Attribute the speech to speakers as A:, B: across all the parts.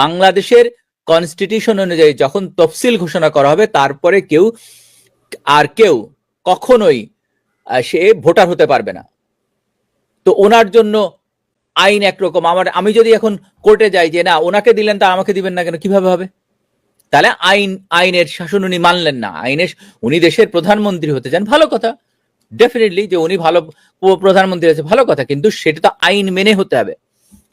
A: বাংলাদেশের কনস্টিটিউশন অনুযায়ী যখন তফসিল ঘোষণা করা হবে, তারপরে কেউ আর কেউ কখনোই সে ভোটার হতে পারবে না। তো ওনার জন্য আইন একরকম। আমার, আমি যদি এখন কোর্টে যাই যে না, ওনাকে দিলেন তা আমাকে দিবেন না কেন, কীভাবে হবে? তাহলে আইন, আইনের শাসন উনি মানলেন না। আইনের, উনি দেশের প্রধানমন্ত্রী হতে চান, ভালো কথা। ডেফিনেটলি যে উনি ভালো প্রধানমন্ত্রী আছে ভালো কথা। কিন্তু সেটা তো আইন মেনে হতে হবে।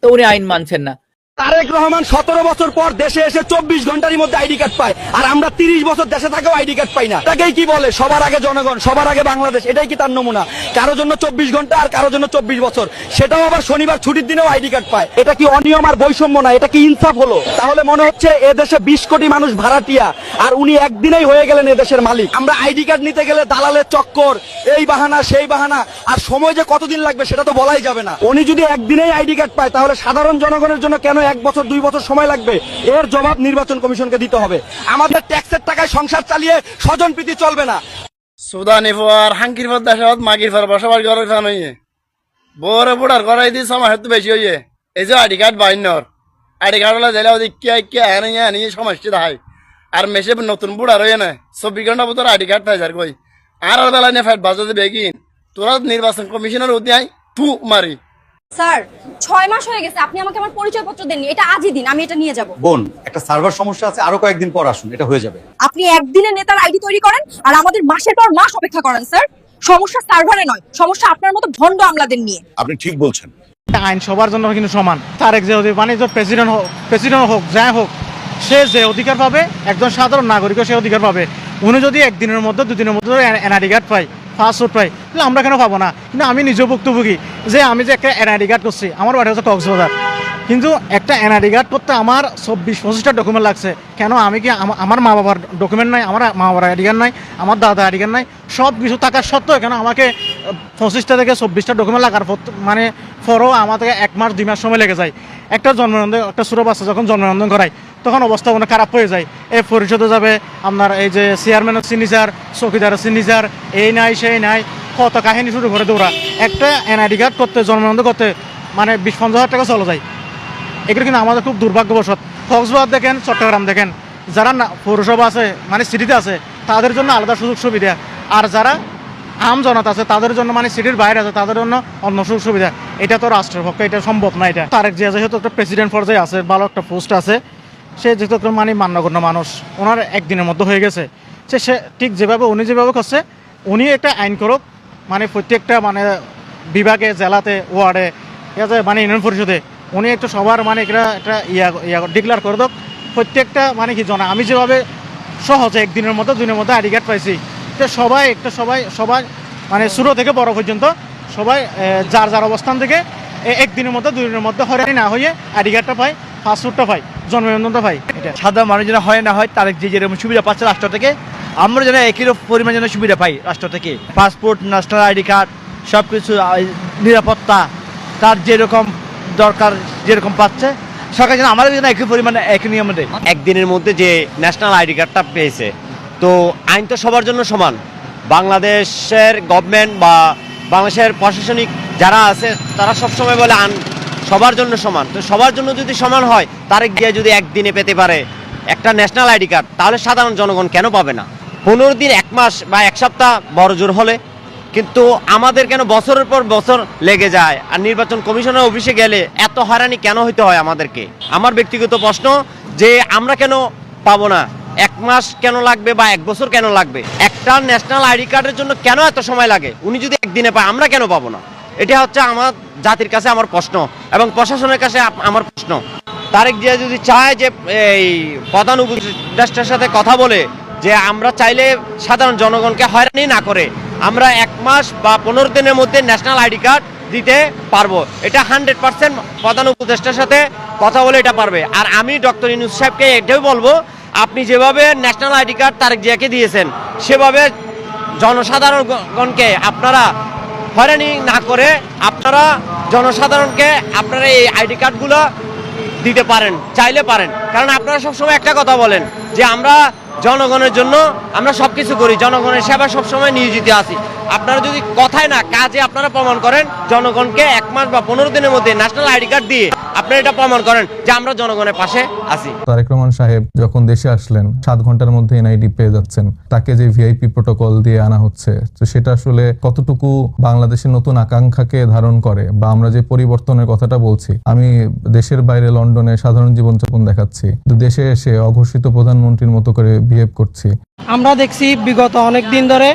A: তো উনি আইন মানছেন না।
B: তারেক রহমান সতেরো বছর পর দেশে এসে চব্বিশ ঘণ্টার মধ্যে আইডি কার্ড পায়। আর আমরা তিরিশ বছর দেশে থাকেও আইডি কার্ড পাই না। তাকেই কি বলে? সবার আগে জনগণ, সবার আগে বাংলাদেশ। এটাই কি তার নমুনা? কারও জন্য চব্বিশ ঘণ্টা আর কারও জন্য চব্বিশ বছর। সেটাও আবার শনিবার ছুটির দিনেও আইডি কার্ড পায়। এটা কি অনিয়ম আর বৈষম্য না? এটা কি ইনসাফ হলো? তাহলে মনে হচ্ছে এ দেশে বিশ কোটি মানুষ ভাড়াটিয়া, আর উনি একদিনেই হয়ে গেলেন এদেশের মালিক। আমরা আইডি কার্ড নিতে গেলে দালালের চক্কর, এই বাহানা, সেই বাহানা, আর সময় যে কতদিন লাগবে সেটা তো বলাই যাবে না। উনি যদি একদিনেই আইডি কার্ড পায়, তাহলে সাধারণ জনগণের জন্য কেন এক বছর, দুই বছর সময় লাগবে। এর জবাব নির্বাচন কমিশনকে দিতে হবে। আমাদের ট্যাক্সের টাকায় সংসার চালিয়ে স্বজন প্রীতি চলবে না।
C: সুদানি পর হাঙ্কির পর দেশত মাগির পর বসবাস ঘরের ফান হইয়ে। বড় বুড়ার করাই দিস আমার হেতু বেশি হইয়ে। এই যে আইডি কার্ড বাইনর আইডি কার্ড হলে দিলে ওদিক কে কে এনে এনে সমস্যা দেখায় আর মেসে নতুন বুড়ার হইয়ে না চব্বিশ ঘণ্টা ভিতর আইডি কার্ড পাই যার কই। আর বেলা নিয়ে ফাইট বাজাতে বেগিন। তোরা নির্বাচন কমিশনের উদ্যায় তু মারি।
D: স্যার ছয় মাস হয়ে গেছে আপনি আমাকে আমার পরিচয়পত্র দেননি। এটা আজই দিন আমি এটা নিয়ে যাব।
E: বোন একটা সার্ভার সমস্যা আছে আরও কয়েকদিন পর আসুন এটা হয়ে যাবে।
D: আপনি একদিনে নেতার আইডি তৈরি করেন আর আমাদের মাসের পর মাস অপেক্ষা করেন স্যার। সমস্যা সার্ভারে নয় সমস্যা আপনার মতো ভণ্ড আমলাদের নিয়ে।
F: আপনি ঠিক বলছেন।
G: আইন সবার জন্য কিন্তু সমান। তারেক যে অধি- মানে প্রেসিডেন্ট হোক প্রেসিডেন্ট হোক যাই হোক সে যে অধিকার পাবে একজন সাধারণ নাগরিকও সে অধিকার পাবে। উনি যদি একদিনের মধ্যে দুদিনের মধ্যে এনআইডি কার্ড পাই ফুড পাই আমরা কেন পাবো না? কিন্তু আমি নিজেও ভুক্তভোগী যে আমি যে একটা এনআইডি কার্ড করছি, আমার বাড়ি হচ্ছে কক্সবাজার। কিন্তু একটা এনআইডি কার্ড করতে আমার চব্বিশ, পঁচিশটা ডকুমেন্ট লাগছে। কেন? আমি কি আমার মা বাবার ডকুমেন্ট নাই, আমার মা বাবার আইডি কার্ড নাই, আমার দাদা আইডি কার্ড নাই সব কিছু থাকার সত্ত্বেও কেন আমাকে পঁচিশটা থেকে চব্বিশটা ডকুমেন্ট লাগার মানে পরও আমার থেকে এক মাস, দুই মাস সময় লেগে যায়। একটা জন্মনন্দন একটা সুরভ বাচ্চা যখন জন্মনন্দন করায়, তখন অবস্থা অনেক খারাপ হয়ে যায়। এই পরিষদে যাবে, আপনার এই যে চেয়ারম্যানের সিগনেচার চৌকিদারের সিগনেচার এই নাই, সেই নাই, কত কাহিনী শুরু করে দৌড়া একটা এনআইডি কার্ড করতে জন্মনন্দন করতে মানে বিশ, পঞ্চাশ হাজার টাকা চলে যায়। এগুলো কিন্তু আমাদের খুব দুর্ভাগ্যবশত। কক্সবাজার দেখেন, চট্টগ্রাম দেখেন, যারা পৌরসভা আছে মানে সিটিতে আছে, তাদের জন্য আলাদা সুযোগ সুবিধা। আর যারা আম জনতা আছে, তাদের জন্য মানে সিটির বাইরে আছে, তাদের জন্য অন্য সুযোগ সুবিধা। এটা তো রাষ্ট্রের পক্ষে, এটা সম্ভব না এটা। তারেক জিয়া যেহেতু একটা প্রেসিডেন্ট পর্যায়ে আছে, ভালো একটা পোস্ট আছে, সে যেহেতু মানে মান্যগণ্য মানুষ, ওনার একদিনের মধ্যে হয়ে গেছে। সে সে ঠিক যেভাবে, উনি যেভাবে করছে, উনি একটা আইন করুক মানে প্রত্যেকটা মানে বিভাগে, জেলাতে, ওয়ার্ডে ঠিক আছে মানে ইউনিয়ন পরিষদে উনি একটু সবার মানে একটা একটা ইয়া ডিক্লেয়ার করে দোক। প্রত্যেকটা মানে কি জানা, আমি যেভাবে সহজে একদিনের মতো দুদিনের মধ্যে আইডি কার্ড পাইছি। তো সবাই একটা, সবাই সবাই মানে শুরু থেকে বড় পর্যন্ত সবাই যার যার অবস্থান থেকে একদিনের মধ্যে দুদিনের মধ্যে হয়রানি না হয়ে আইডি কার্ডটা পাই পাসপোর্টটা পাই জন্মনিবন্ধনটা পাই এটা।
B: সাধারণ মানুষ যেন হয় না হয়, তার যে যেরকম সুবিধা পাচ্ছে রাষ্ট্র থেকে, আমরা যেন একই পরিমাণ যেন সুবিধা পাই রাষ্ট্র থেকে। পাসপোর্ট ন্যাশনাল আইডি কার্ড সব কিছু নিরাপত্তা, তার যেরকম দরকার যেরকম পাচ্ছে। সরকার যেন আমাদের যেন একই পরিমাণে, একই নিয়মে দেয়।
H: একদিনের মধ্যে যে ন্যাশনাল আইডি কার্ডটা পেয়েছে, তো আইন তো সবার জন্য সমান। বাংলাদেশের গভর্নমেন্ট বা বাংলাদেশের প্রশাসনিক যারা আছে, তারা সবসময় বলে আন, সবার জন্য সমান। তো সবার জন্য যদি সমান হয়, তারেক দিয়ে যদি একদিনে পেতে পারে একটা ন্যাশনাল আইডি কার্ড, তাহলে সাধারণ জনগণ কেন পাবে না? পনেরো দিন, এক মাস বা এক সপ্তাহ বড় জোর হলে কিন্তু আমাদের কেন বছরের পর বছর লেগে যায়? আর নির্বাচন কমিশনের অফিসে গেলে এত হয়রানি কেন হইতে হয় আমাদেরকে? আমার ব্যক্তিগত প্রশ্ন যে আমরা কেন পাবো না? এক মাস কেন লাগবে বা এক বছর কেন লাগবে? একটা ন্যাশনাল আইডি কার্ডের জন্য কেন এত সময় লাগে? উনি যদি একদিনে পায়, আমরা কেন পাবো না? এটা হচ্ছে আমার জাতির কাছে আমার প্রশ্ন এবং প্রশাসনের কাছে আমার প্রশ্ন। তারেক জিয়া যদি চায় যে এই প্রধান উপদেষ্টার সাথে কথা বলে যে আমরা চাইলে সাধারণ জনগণকে হয়রানি না করে আমরা এক মাস বা পনেরো দিনের মধ্যে ন্যাশনাল আইডি কার্ড দিতে পারব। এটা হান্ড্রেড পার্সেন্ট প্রধান উপদেষ্টার সাথে কথা বলে এটা পারবে। আর আমি ডক্টর ইনুস সাহেবকে এটাই বলব, আপনি যেভাবে ন্যাশনাল আইডি কার্ড তারেক জিয়াকে দিয়েছেন, সেভাবে জনসাধারণগণকে আপনারা হয়রানি না করে আপনারা জনসাধারণকে আপনারা এই আইডি কার্ডগুলো দিতে পারেন, চাইলে পারেন। কারণ আপনারা সবসময় একটা কথা বলেন যে আমরা জনগণের জন্য আমরা সবকিছু করি। জনগণের সেবা সবসময় নিয়োজিত আছি। আপনারা যদি কথায় না কাজে আপনারা প্রমাণ করেন, জনগণকে এক মাস বা পনেরো দিনের মধ্যে ন্যাশনাল আইডি কার্ড দিয়ে আপনারা এটা প্রমাণ করেন যে আমরা জনগণের পাশে আছি।
F: তারেক রহমান সাহেব যখন দেশে আসলেন, সাত ঘণ্টার মধ্যে এনআইডি পেয়ে যাচ্ছেন। তাকে যে ভিআইপি প্রোটোকল দিয়ে আনা হচ্ছে, তো সেটা আসলে কতটুকু বাংলাদেশের নতুন আকাঙ্ক্ষাকে ধারণ করে? বা আমরা যে পরিবর্তনের কথাটা বলছি, আমি দেশের বাইরে লন্ডনে সাধারণ জীবনযাপন দেখাচ্ছি। দেশে এসে অঘোষিত প্রধানমন্ত্রীর মতো করে বিহেভ করছি।
I: আমরা দেখছি বিগত অনেক দিন ধরে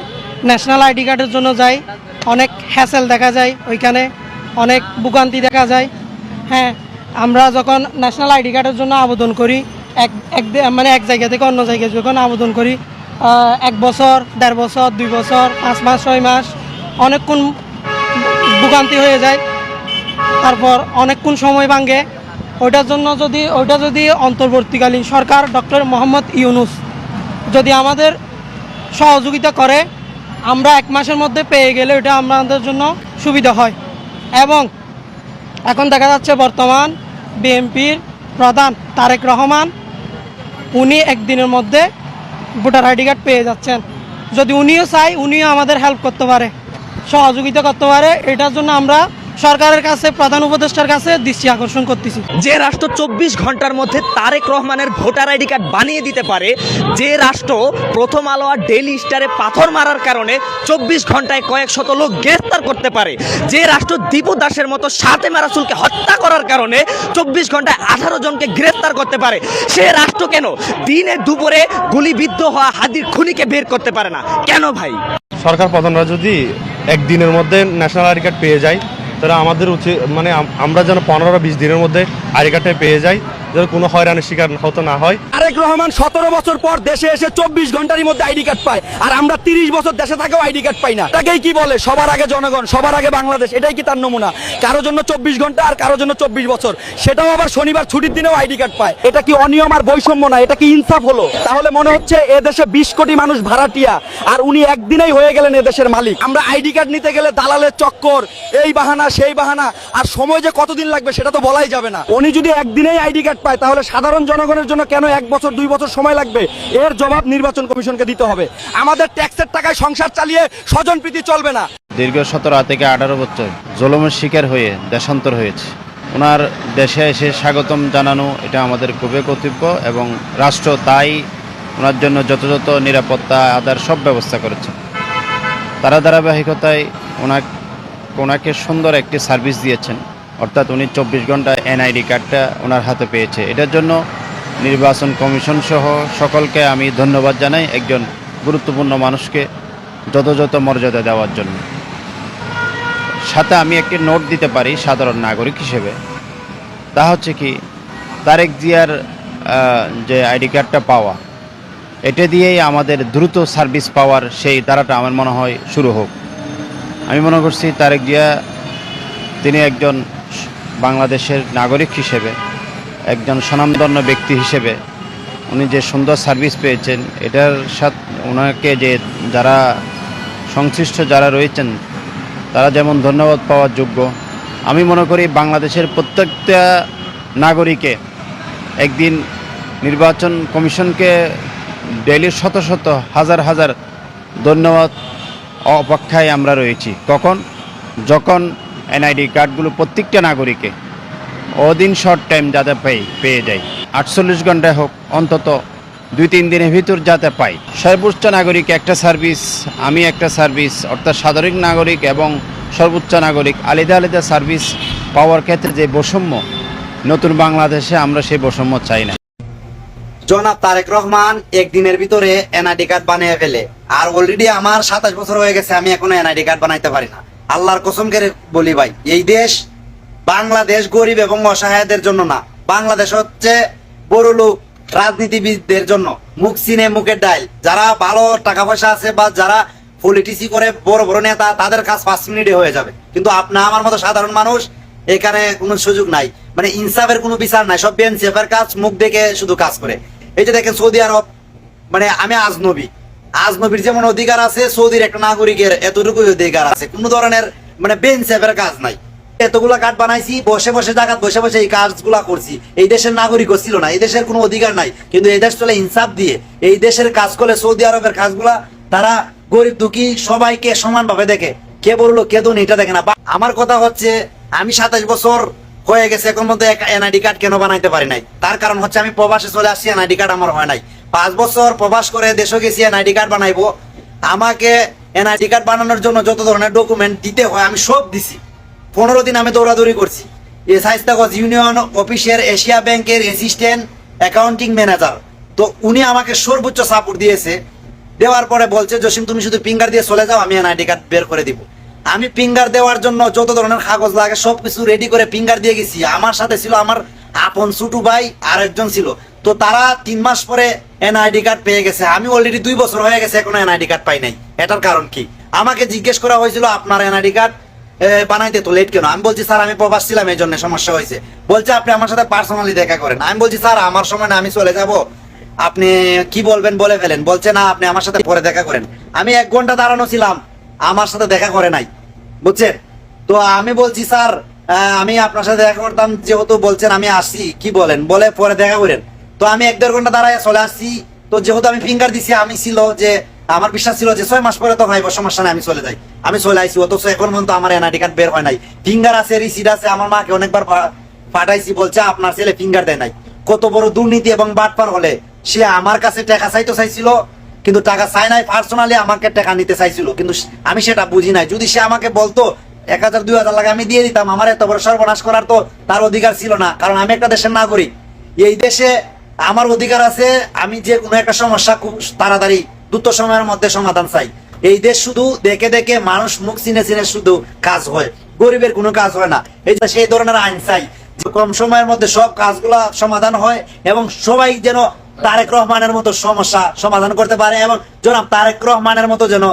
I: ন্যাশনাল আইডি কার্ডের জন্য যাই অনেক হ্যাসেল দেখা যায়, ওইখানে অনেক ভোগান্তি দেখা যায়। হ্যাঁ আমরা যখন ন্যাশনাল আইডি কার্ডের জন্য আবেদন করি, এক এক মানে এক জায়গা থেকে অন্য জায়গায় যখন আবেদন করি এক বছর, দেড় বছর, দুই বছর, পাঁচ মাস, ছয় মাস, অনেকক্ষণ ভোগান্তি হয়ে যায়। তারপর অনেকক্ষণ সময় ভাঙে। ওইটার জন্য যদি, ওইটা যদি অন্তর্বর্তীকালীন সরকার ডক্টর মোহাম্মদ ইউনুস যদি আমাদের সহযোগিতা করে, আমরা এক মাসের মধ্যে পেয়ে গেলে এটা আমাদের জন্য সুবিধা হয়। এবং এখন দেখা যাচ্ছে বর্তমান বিএনপির প্রধান তারেক রহমান, উনি একদিনের মধ্যে ভোটার আইডি কার্ড পেয়ে যাচ্ছেন। যদি উনিও চাই উনিও আমাদের হেল্প করতে পারে, সহযোগিতা করতে পারে, এটার জন্য আমরা সরকারের কাছে প্রধান উপদেষ্টার কাছে দৃষ্টি আকর্ষণ করতেছি।
B: যে রাষ্ট্র চব্বিশ ঘণ্টার মধ্যে তারেক রহমানের ভোটার আইডি কার্ড বানিয়ে দিতে পারে যে রাষ্ট্র প্রথম আলো আর ডেইলি স্টারে পাথর মারার কারণে চব্বিশ ঘন্টায় কয়েক শত লোক গ্রেফতার করতে পারে যে রাষ্ট্র দীপু দাসের মতো সাথে মারাসুলকে হত্যা করার কারণে চব্বিশ ঘন্টায় আঠারো জনকে গ্রেফতার করতে পারে সে রাষ্ট্র কেন দিনে দুপুরে গুলিবিদ্ধ হওয়া হাদির খুনিকে বের করতে পারে না? কেন ভাই?
J: সরকার প্রধানরা যদি একদিনের মধ্যে ন্যাশনাল আইডি কার্ড পেয়ে যায় তাহলে আমাদের উচিত মানে আমরা যেন পনেরো বিশ দিনের মধ্যে আইডি কার্ডটা পেয়ে যাই। যেন কোনো হয়রানির শিকার হতে না হয়।
B: আরেক রহমান, সতেরো বছর পর দেশে এসে চব্বিশ ঘণ্টার মধ্যে আইডি কার্ড পায়। আর আমরা তিরিশ বছর দেশে থাকেও আইডি কার্ড পাই না। এটাকেই কি বলে? সবার আগে জনগণ, সবার আগে বাংলাদেশ। এটাই কি তার নমুনা? কারোর জন্য চব্বিশ ঘণ্টা আর কারোর জন্য চব্বিশ বছর। সেটাও আবার শনিবার ছুটির দিনেও আইডি কার্ড পায়। এটা কি অনিয়ম আর বৈষম্য না? এটা কি ইনসাফ হলো? তাহলে মনে হচ্ছে এ দেশে বিশ কোটি মানুষ ভাড়াটিয়া, আর উনি একদিনেই হয়ে গেলেন এ দেশের মালিক। আমরা আইডি কার্ড নিতে গেলে দালালের চক্কর, এই বাহানা, সেই বাহানা, আর সময় যে কতদিন লাগবে সেটা তো বলাই যাবে না। উনি যদি একদিনেই আইডি কার্ড পায়, তাহলে সাধারণ জনগণের জন্য কেন এক বছর, দুই বছর সময় লাগবে? এর জবাব নির্বাচন কমিশনকে দিতে হবে। আমাদের ট্যাক্সের টাকায় সংসার চালিয়ে স্বজন প্রীতি চলবে না।
K: দীর্ঘ সতেরো থেকে আঠারো বছর জলমের শিকার হয়ে দেশান্তর হয়েছে। ওনার দেশে এসে স্বাগতম জানানো, এটা আমাদের খুবই কর্তব্য এবং রাষ্ট্র তাই ওনার জন্য যথাযথ নিরাপত্তা, আদার সব ব্যবস্থা করেছে। তারা ধারাবাহিকতায় ওনাকে ওনাকে সুন্দর একটি সার্ভিস দিয়েছেন। অর্থাৎ উনি চব্বিশ ঘণ্টা এনআইডি কার্ডটা ওনার হাতে পেয়েছে। এটার জন্য নির্বাচন কমিশন সহ সকলকে আমি ধন্যবাদ জানাই একজন গুরুত্বপূর্ণ মানুষকে যথাযথ মর্যাদা দেওয়ার জন্য। সাথে আমি একটি নোট দিতে পারি সাধারণ নাগরিক হিসেবে। তা হচ্ছে কি, তারেক জিয়ার যে আইডি কার্ডটা পাওয়া, এটা দিয়েই আমাদের দ্রুত সার্ভিস পাওয়ার সেই ধারাটা আমার মনে হয় শুরু হোক। আমি মনে করছি তারেক জিয়া, তিনি একজন বাংলাদেশের নাগরিক হিসেবে, একজন স্বনামধন্য ব্যক্তি হিসেবে উনি যে সুন্দর সার্ভিস পেয়েছেন, এটার সাথে ওনাকে যে যারা সংশ্লিষ্ট যারা রয়েছেন, তারা যেমন ধন্যবাদ পাওয়ার যোগ্য। আমি মনে করি বাংলাদেশের প্রত্যেকটা নাগরিকে একদিন নির্বাচন কমিশনকে ডেইলি শত শত, হাজার হাজার ধন্যবাদ অপেক্ষায় আমরা রয়েছি। কখন? যখন এনআইডি কার্ডগুলো প্রত্যেকটা নাগরিকে অদিন শর্ট টাইম যাতে পেয়ে পেয়ে যায়। আটচল্লিশ ঘন্টায় হোক, অন্তত দুই তিন দিনের ভিতর যাতে পাই। সর্বোচ্চ নাগরিক একটা সার্ভিস আমি একটা সার্ভিস অর্থাৎ সাধারণ নাগরিক এবং সর্বোচ্চ নাগরিক আলাদা আলাদা সার্ভিস পাওয়ার ক্ষেত্রে যে বৈষম্য, নতুন বাংলাদেশে আমরা সেই বৈষম্য চাই না।
L: জনাব তারেক রহমান, একদিনের ভিতরে এনআইডি কার্ড বানিয়ে ফেলে। আর অলরেডি আমার সাতাশ বছর হয়ে গেছে, আমি এখনও এনআইডি কার্ড বানাইতে পারি না। আল্লাহর কসম করে বলি ভাই, এই দেশ বাংলাদেশ গরিব এবং অসহায়দের জন্য না। বাংলাদেশ হচ্ছে বড় লোক রাজনীতিবিদদের জন্য। মুখ চিনে মুখের ডাইল যারা ভালো টাকা পয়সা আছে বা যারা পলিটিসি করে বড় বড় নেতা, তাদের কাজ পাঁচ মিনিটে হয়ে যাবে। কিন্তু আপনি আমার মতো সাধারণ মানুষ, এখানে কোনো সুযোগ নাই। মানে ইনসাফের কোনো বিচার নাই। সব বিএনসিএফের কাজ মুখ দেখে শুধু কাজ করে। এই যে দেখেন সৌদি আরব মানে আমি আজনবী আজনবীর যেমন অধিকার আছে, সৌদির একটা নাগরিকের এতটুকু অধিকার আছে। কোনো ধরনের মানে বেঞ্চেফের কাজ নাই। এতগুলা কার্ড বানাইছি, বসে বসে জায়গা বসে বসে এই কাজগুলা করছি। এই দেশের নাগরিকও ছিল না, এই দেশের কোনো অধিকার নাই। কিন্তু এই দেশ চলে ইনসাফ দিয়ে, এই দেশের কাজ করলে সৌদি আরবের কাজগুলা তারা গরিব দুঃখী সবাইকে সমানভাবে দেখে। কে বলল কে তো এটা দেখে না। আমার কথা হচ্ছে, আমি সাতাশ বছর হয়ে গেছে, এখন মধ্যে এনআইডি কার্ড কেন বানাইতে পারি নাই? তার কারণ হচ্ছে আমি প্রবাসে চলে আসছি, এনআইডি কার্ড আমার হয় নাই। পাঁচ বছর প্রবাস করে দেশে গেছি, এনআইডি কার্ড বানাইবো। আমাকে এনআইডি কার্ড বানানোর জন্য যত ধরনের ডকুমেন্ট দিতে হয়, আমি সব দিছি। পনেরো দিন আমি দৌড়াদৌড়ি করছি। এস হাইস্তাগজ ইউনিয়ন অফিসের এশিয়া ব্যাংকের অ্যাসিস্ট্যান্ট অ্যাকাউন্টিং ম্যানেজার তো উনি আমাকে সর্বোচ্চ সাপোর্ট দিয়েছে। দেওয়ার পরে বলছে, জসিম, তুমি শুধু ফিঙ্গার দিয়ে চলে যাও, আমি এনআইডি কার্ড বের করে দিব। আমি ফিঙ্গার দেওয়ার জন্য যত ধরনের কাগজ লাগে, সবকিছু রেডি করে ফিঙ্গার দিয়ে গেছি। আমার সাথে ছিল আমার আপন ছোটু ভাই আর একজন ছিল। তো তারা তিন মাস পরে এনআইডি কার্ড পেয়ে গেছে। আমি অলরেডি দুই বছর হয়ে গেছে এখনও এনআইডি কার্ড পাই নাই। এটার কারণ কি? আমাকে জিজ্ঞেস করা হয়েছিল, আপনার এনআইডি কার্ড বানাইতে তো লেট কেন? আমি বলছি, স্যার, আমি প্রবাস ছিলাম এই জন্য সমস্যা হয়েছে। বলছে, আপনি আমার সাথে পার্সোনালি দেখা করেন। আমি বলছি, স্যার, আমার সময় না, আমি চলে যাব। আপনি কি বলবেন, বলে ফেলেন। বলছে, না, আপনি আমার সাথে পরে দেখা করেন। আমি এক ঘণ্টা দাঁড়ানো ছিলাম, আমার সাথে দেখা করে নাই। বুঝছেন? তো আমি বলছি, স্যার আমি আপনার সাথে দেখা করতাম, যেহেতু বলছেন, আমি আসছি। কি বলেন? বলে পরে দেখা করেন। তো আমি এক দেড় ঘণ্টা দাঁড়ায় চলে আসছি। তো যেহেতু আমি ফিঙ্গার দিছি, আমি ছিল যে, আমার বিশ্বাস ছিল যে ছয় মাস পরে তো ভাইব সমস্যা নাই, আমি চলে যাই। আমি চলে আইছি, অথচ এখন পর্যন্ত আমার এনআইডি কার্ড বের হয় নাই। ফিঙ্গার আছে রিসিট আছে, আমার মাকে অনেকবার পাঠাইছি, বলছে আপনার ছেলে ফিঙ্গার দেয় নাই। কত বড় দুর্নীতি এবং বাটপার হলে। সে আমার কাছে টাকা চাইতে চাইছিল, কিন্তু টাকা চাই নাই পার্সোনালি আমাকে টাকা নিতে চাইছিল। কিন্তু আমি সেটা বুঝি নাই। যদি সে আমাকে বলতো, এক হাজার, দুই হাজার লাগে আমি দিয়ে দিতাম, আমার এত বড় সর্বনাশ করার তো তার অধিকার ছিল না। কারণ আমি একটা দেশের নাগরিক। এই দেশে আমার অধিকার আছে, আমি যে কোনো একটা সমস্যা খুব তাড়াতাড়ি, দ্রুত সময়ের মধ্যে সমাধান চাই। এই দেশ শুধু দেখে দেখে মানুষ মুখ চিনে চিনে শুধু কাজ হয়, গরিবের কোনো কাজ হয় না। এই যে সেই ধরনের আইন চাই কম সময়ের মধ্যে সব কাজগুলা সমাধান হয় এবং সবাই যেন তারেক রহমানের মতো সমস্যা সমাধান করতে পারে এবং জনাব তারেক রহমানের মতো যেন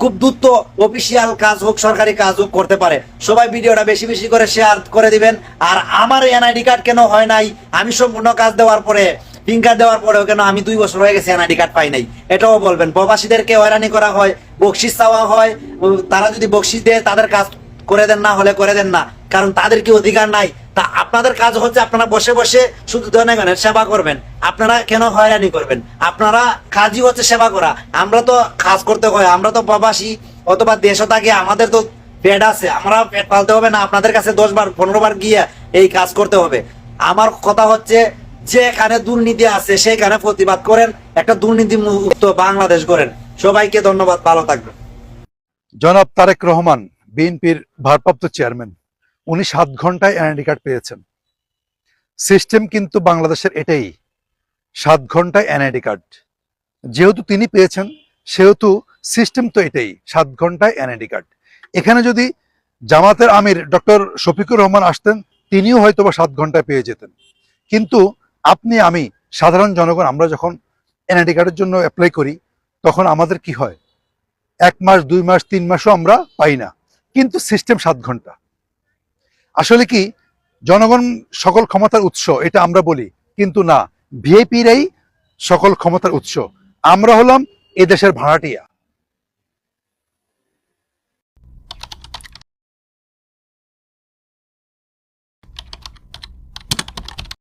L: খুব দ্রুত অফিসিয়াল কাজ হোক, সরকারি কাজ হোক করতে পারে। সবাই ভিডিওটা বেশি বেশি করে শেয়ার করে দিবেন। আর আমার এনআইডি কার্ড কেন হয় নাই, আমি সম্পূর্ণ কাজ দেওয়ার পরে ফিঙ্গার দেওয়ার পরেও কেন আমি দুই বছর হয়ে গেছে এনআইডি কার্ড পাই নাই? এটাও বলবেন। প্রবাসীদেরকে হয়রানি করা হয় বকশিস চাওয়া হয় তারা যদি বকশিস দেয়, তাদের কাজ করে দেন না হলে করে দেন না। কারণ তাদের কি অধিকার নাই? তা আপনাদের কাজ হচ্ছে আপনারা বসে বসে শুধু জনগণের সেবা করবেন। আপনারা কেন হয়রানি করবেন? আপনারা কাজই হচ্ছে সেবা করা। আমরা তো কাজ করতে হয়, আমরা তো প্রবাসী, অথবা দেশও থাকি, আমাদের তো পেট আছে। আমরা পেট পালতে হবে না, আপনাদের কাছে দশ বার, পনেরো বার গিয়ে এই কাজ করতে হবে। আমার কথা হচ্ছে যেখানে দুর্নীতি আছে, সেখানে প্রতিবাদ করেন। একটা দুর্নীতি মুক্ত বাংলাদেশ করেন সবাইকে ধন্যবাদ, ভালো থাকবেন।
E: জনাব তারেক রহমান, বিএনপির ভারপ্রাপ্ত চেয়ারম্যান। উনি সাত ঘন্টায় এনআইডি কার্ড পেয়েছেন। সিস্টেম কিন্তু বাংলাদেশের এটাই। সাত ঘন্টায় এনআইডি কার্ড। যেহেতু তিনি পেয়েছেন, সেহেতু সিস্টেম তো এটাই। সাত ঘন্টায় এনআইডি কার্ড। এখানে যদি জামাতের আমির ডক্টর শফিকুর রহমান আসতেন, তিনিও হয়তো বা সাত ঘন্টায় পেয়ে যেতেন। কিন্তু আপনি, আমি, সাধারণ জনগণ, আমরা যখন এনআইডি কার্ডের জন্য অ্যাপ্লাই করি, তখন আমাদের কি হয়? এক মাস, দুই মাস, তিন মাসও আমরা পাই না। কিন্তু সিস্টেম সাত ঘণ্টা। আসলে কি, জনগণ সকল ক্ষমতার উৎস, এটা আমরা বলি, কিন্তু না ভিআইপিরাই সকল ক্ষমতার উৎস। আমরা হলাম এ দেশের ভাড়াটিয়া।